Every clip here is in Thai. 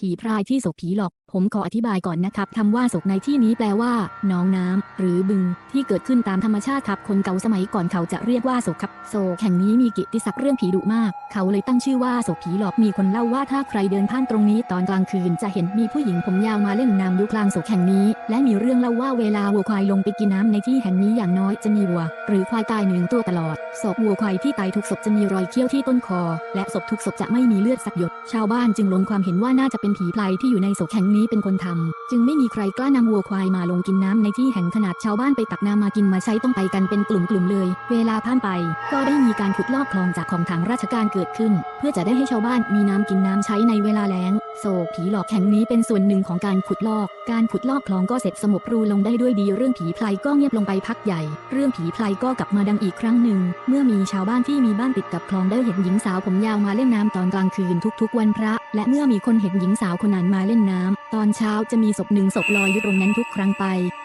ผีพรายที่ศพผีหลอก ผมขออธิบายก่อนนะครับคำว่าศพในที่นี้แปลว่าหนองน้ำหรือบึง ที่เกิดขึ้นตามธรรมชาติครับ คนเก่าสมัยก่อนเขาจะเรียกว่าศพครับโศกแห่งนี้มีกิติศักดิ์เรื่องผีดุมาก เขาเลยตั้งชื่อว่าศพผีหลอกมีคนเล่าว่าถ้าใครเดินผ่านตรงนี้ตอนกลางคืนจะเห็นมีผู้หญิงผมยาวมาเล่นน้ำอยู่กลางศพแห่งนี้ และมีเรื่องเล่าว่าเวลาวัวควายลงไปกินน้ำในที่แห่งนี้อย่างน้อยจะมีวัว หรือควายตายหนึ่งตัวตลอดศพวัวควายที่ตายทุกศพจะมีรอยเขี้ยวที่ต้นคอ และศพทุกศพจะไม่มีเลือดสักหยด ชาวบ้านจึงลงความเห็นว่าน่าจะเป็นผีพลายที่อยู่ในศพแห่งนี้เป็นคนทำจึงไม่มีใครกล้านำวัวควายมาลงกินน้ำในที่แห่งขนาดชาวบ้านไปตักน้ำมากินมาใช้ต้องไปกันเป็นกลุ่มๆเลย เวลาผ่านไป ก็ได้มีการขุดลอกคลองจากของทางราชการเกิดขึ้น เพื่อจะได้ให้ชาวบ้านมีน้ำกินน้ำใช้ในเวลาแล้ง โศกผีหลอกแห่งนี้เป็นส่วนหนึ่งของการขุดลอก การขุดลอกคลองก็เสร็จสงบรูลงได้ด้วยดีเรื่องผีพลายก็เงียบลงไปพักใหญ่ เรื่องผีพลายก็กลับมาดังอีกครั้งหนึ่ง เมื่อมีชาวบ้านที่มีบ้านติดกับคลองได้เห็นหญิงสาวผมยาวมาเล่นน้ำตอนกลางคืนทุกๆ วันพระ และเมื่อมีคนเห็นหญิงสาวคนนั้นมาเล่นน้ำตอนเช้าจะมีศพหนึ่งศพลอยอยู่ตรงนั้นทุกครั้งไป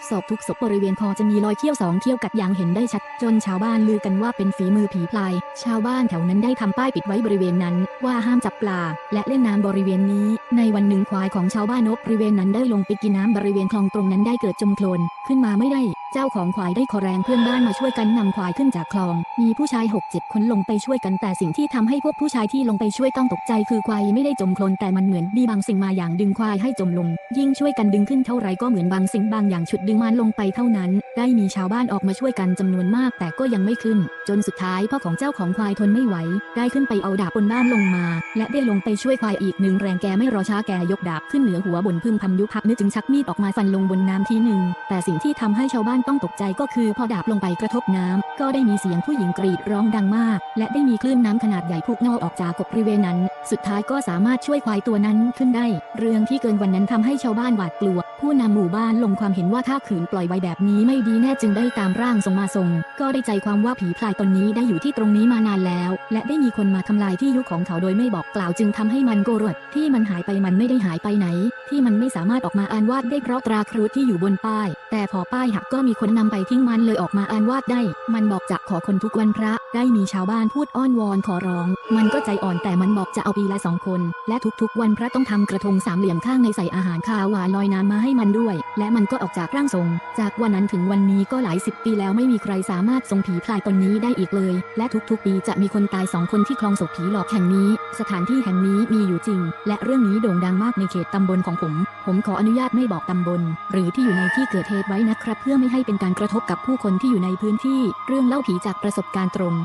ศพทุกศพบริเวณคอจะมีรอยเขี้ยวสองเขี้ยวกัดอย่างเห็นได้ชัด จนชาวบ้านลือกันว่าเป็นฝีมือผีพลาย ชาวบ้านแถวนั้นได้ทำป้ายปิดไว้บริเวณนั้น ว่าห้ามจับปลา และเล่นน้ำบริเวณนี้ ในวันหนึ่งควายของชาวบ้านนกบริเวณนั้นได้ลงไปกินน้ำบริเวณคลองตรงนั้นได้เกิดจมโคลนขึ้นมาไม่ได้ เจ้าของควายได้ขอแรงเพื่อนบ้านมาช่วยกันนำควายขึ้นจากคลอง มีผู้ชาย6 7คนลงไปช่วยกันแต่สิ่งที่ทำให้พวกผู้ชายที่ลงไปช่วยต้องตกใจคือควายไม่ได้จมโคลนแต่มันเหมือนมีบางสิ่งมาอย่างดึงควายให้จมลงยิ่งช่วยกันดึงขึ้นเท่าไรก็เหมือนบางสิ่งบางอย่างฉุดดึงมันลงไปเท่านั้น ได้มีชาวบ้านออกมาช่วยกันจำนวนมาก แต่ก็ยังไม่ขึ้น จนสุดท้ายพ่อของเจ้าของควายทนไม่ไหว ได้ขึ้นไปเอาดาบบนบ้านลงมา และได้ลงไปช่วยควายอีกหนึ่งแรงแกไม่รอช้าแกยกดาบขึ้นเหนือหัวบนพึมพำยุพักนึกจึงชักมีดออกมาฟันลงบนน้ำทีหนึ่ง แต่สิ่งที่ทำให้ชาวบ้านต้องตกใจก็คือพอดาบลงไปกระทบน้ำก็ได้มีเสียงผู้หญิงกรีดร้องดังมาก และได้มีคลื่นน้ำขนาดใหญ่พุ่งนอออกจากกบบริเวณนั้น สุดท้ายก็สามารถช่วยควายตัวนั้นขึ้นได้ เรื่องที่เกินวันนั้นทำให้ชาวบ้านหวาดกลัว ผู้นำหมู่บ้านลงความเห็นว่าถ้าขืนปล่อยไว้แบบนี้ไม่ดีแน่จึงได้ตามร่างทรงมาทรง ก็ได้ใจความว่าผีพลายตนนี้ได้อยู่ที่ตรงนี้มานานแล้ว และได้มีคนมาทำลายที่ยุคของเขาโดยไม่บอกกล่าวจึงทำให้มันโกรธที่มันหายไปมันไม่ได้หายไปไหน ที่มันไม่สามารถออกมาอ่านวาดได้เพราะตราครุฑที่อยู่บนป้าย แต่พอป้ายหักก็มีคนนำไปทิ้งมันเลยออกมาอ่านวาดได้ มันบอกจะขอคนทุกวันพระ ได้มีชาวบ้านพูดอ้อนวอนขอร้อง มันก็ใจอ่อนแต่มันบอกจะเอาปีละสองคน และทุกๆ วันพระต้องทำกระทงสามเหลี่ยมข้างในใส่อาหารคาวหวานลอยน้ำมาให้มันด้วย และมันก็ออกจากร่างทรง จากวันนั้นถึงวันนี้ก็หลายสิบปีแล้วไม่มีใครสามารถทรงผีพลายตนนี้ได้อีกเลย และทุกๆ ปีจะมีคนตายสองคนที่คลองศพผีหลอกแห่งนี้ สถานที่แห่งนี้มีอยู่จริง และเรื่องนี้โด่งดังมากในเขตตำบลของผม ผมขออนุญาตไม่บอกตำบล หรือที่อยู่ในที่เกิดเหตุไว้นะครับ เพื่อไม่ให้เป็นการกระทบกับผู้คนที่อยู่ในพื้นที่ เรื่องเล่าผีจากประสบการณ์ตรง